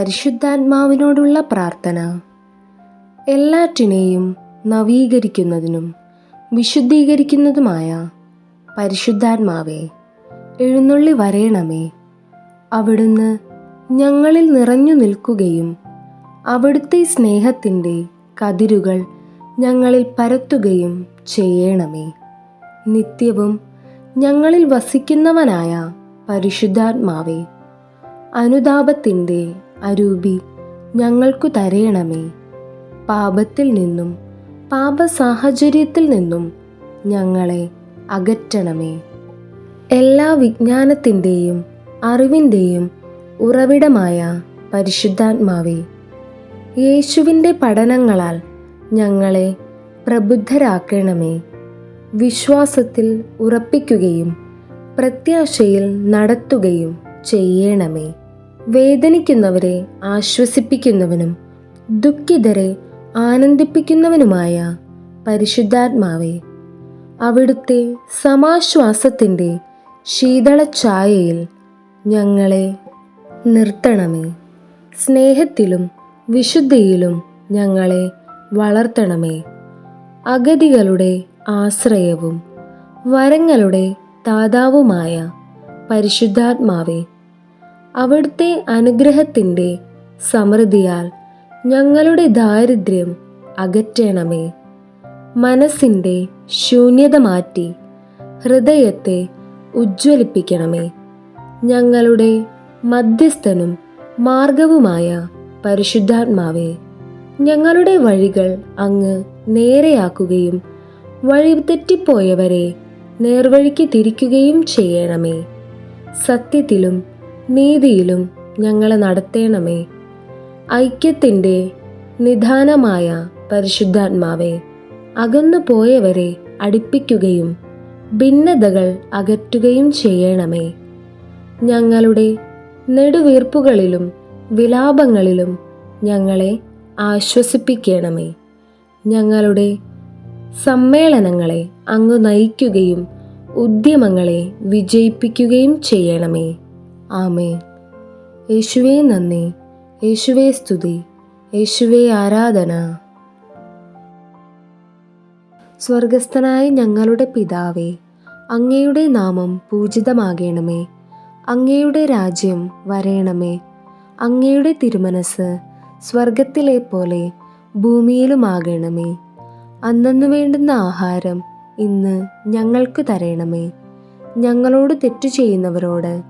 പരിശുദ്ധാത്മാവിനോടുള്ള പ്രാർത്ഥന. എല്ലാറ്റിനെയും നവീകരിക്കുന്നതിനും വിശുദ്ധീകരിക്കുന്നതുമായ പരിശുദ്ധാത്മാവെ എഴുന്നള്ളി വരയണമേ. അവിടുന്ന് ഞങ്ങളിൽ നിറഞ്ഞു നിൽക്കുകയും അവിടുത്തെ സ്നേഹത്തിന്റെ കതിരുകൾ ഞങ്ങളിൽ പരത്തുകയും ചെയ്യണമേ. നിത്യവും ഞങ്ങളിൽ വസിക്കുന്നവനായ പരിശുദ്ധാത്മാവെ അനുതാപത്തിന്റെ അരൂപി ഞങ്ങൾക്കു തരയണമേ. പാപത്തിൽ നിന്നും പാപസാഹചര്യത്തിൽ നിന്നും ഞങ്ങളെ അകറ്റണമേ. എല്ലാ വിജ്ഞാനത്തിന്റെയും അറിവിന്റെയും ഉറവിടമായ പരിശുദ്ധാത്മാവേ യേശുവിന്റെ പഠനങ്ങളാൽ ഞങ്ങളെ പ്രബുദ്ധരാക്കണമേ. വിശ്വാസത്തിൽ ഉറപ്പിക്കുകയും പ്രത്യാശയിൽ നടത്തുകയും ചെയ്യണമേ. വേദനിക്കുന്നവരെ ആശ്വസിപ്പിക്കുന്നവനും ദുഃഖിതരെ ആനന്ദിപ്പിക്കുന്നവനുമായ പരിശുദ്ധാത്മാവേ അവിടുത്തെ സമാശ്വാസത്തിന്റെ ശീതളഛായയിൽ ഞങ്ങളെ നിർത്തണമേ. സ്നേഹത്തിലും വിശുദ്ധിയിലും ഞങ്ങളെ വളർത്തണമേ. അഗതികളുടെ ആശ്രയവും വരങ്ങളുടെ ദാതാവുമായ പരിശുദ്ധാത്മാവേ അവിടുത്തെ അനുഗ്രഹത്തിന്റെ സമൃദ്ധിയാൽ ഞങ്ങളുടെ ദാരിദ്ര്യം അകറ്റണമേ. മനസ്സിന്റെ ശൂന്യത മാറ്റി ഹൃദയത്തെ ഉജ്ജ്വലിപ്പിക്കണമേ. ഞങ്ങളുടെ മധ്യസ്ഥനും മാർഗവുമായ പരിശുദ്ധാത്മാവേ ഞങ്ങളുടെ വഴികൾ അങ്ങ് നേരെയാക്കുകയും വഴി തെറ്റിപ്പോയവരെ നേർവഴിക്ക് തിരിക്കുകയും ചെയ്യണമേ. സത്യത്തിലും നീതിയിലും ഞങ്ങളെ നടത്തേണമേ. ഐക്യത്തിന്റെ നിധാനമായ പരിശുദ്ധാത്മാവെ അകന്നു പോയവരെ അടുപ്പിക്കുകയും ഭിന്നതകൾ അകറ്റുകയും ചെയ്യണമേ. ഞങ്ങളുടെ നെടുവീർപ്പുകളിലും വിലാപങ്ങളിലും ഞങ്ങളെ ആശ്വസിപ്പിക്കണമേ. ഞങ്ങളുടെ സമ്മേളനങ്ങളെ അങ്ങ് നയിക്കുകയും ഉദ്യമങ്ങളെ വിജയിപ്പിക്കുകയും ചെയ്യണമേ. ആമേ യേശുവേ നന്ദി. യേശുവേ സ്തുതി. യേശുവേ ആരാധന. സ്വർഗസ്ഥനായ ഞങ്ങളുടെ പിതാവേ അങ്ങയുടെ നാമം പൂജിതമാകണമേ. അങ്ങയുടെ രാജ്യം വരേണമേ. അങ്ങയുടെ തിരുമനസ് സ്വർഗത്തിലെ പോലെ ഭൂമിയിലുമാകണമേ. അന്നു വേണ്ടുന്ന ആഹാരം ഇന്ന് ഞങ്ങൾക്ക് തരണമേ. ഞങ്ങളോട് തെറ്റു ചെയ്യുന്നവരോട്